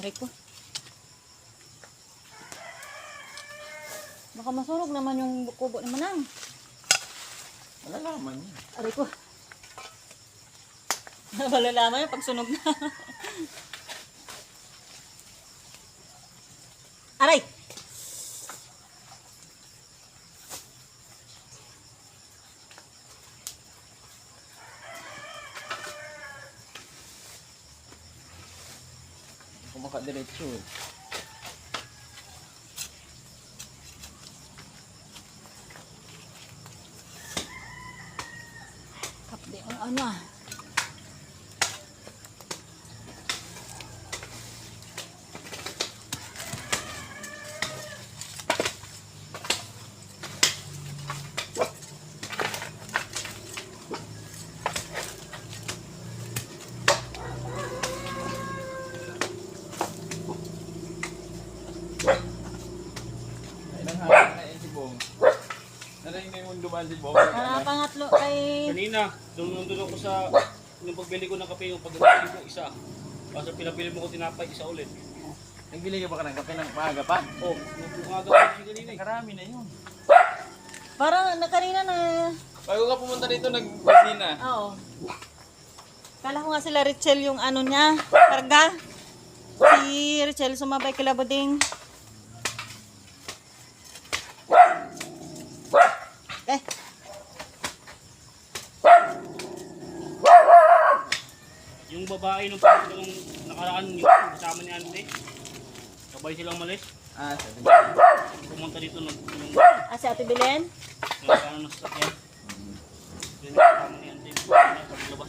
Aray ko. Baka masunog naman yung kubo ni Manang. Malalaman niya. Aray ko. Malalaman yung pag sunog na. Kung makadiretso eh. Kapde ang ano ah. Narinig mo yung dumaan si Bong. Ah, pangatlo kay... Kanina, nung nandun ako sa, nung pagbili ko ng kape, yung pagbili ko isa. Kasi pinabili mo ko tinapay, isa ulit. Nagbili ka ba ka ng kape ng maaga pa? Oh, nung umaga ko kasi kanina eh. Karami na yun. Parang na kanina na... Bago ka pumunta dito, nagbasi na. Oo. Kala ko nga sila Richel yung ano niya, karga. Si Richel sumabay kila Buding. Eh, Yung babae nung nung nakaraan yun, kasama ni Ante. Sabay silang malis. Ah, sabi Pumunta dito nung nung ah, si Ate Belen. nagkano ng sasakyan. Yun, kasama ni Ante. Sa labas.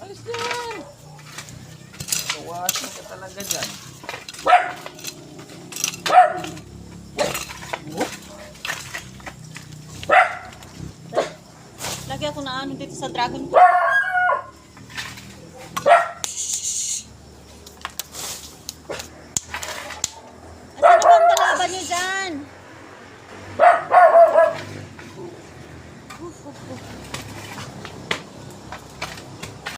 Alis dyan! Bawasan ka talaga dyan. Lagi ako na ano dito sa Dragon.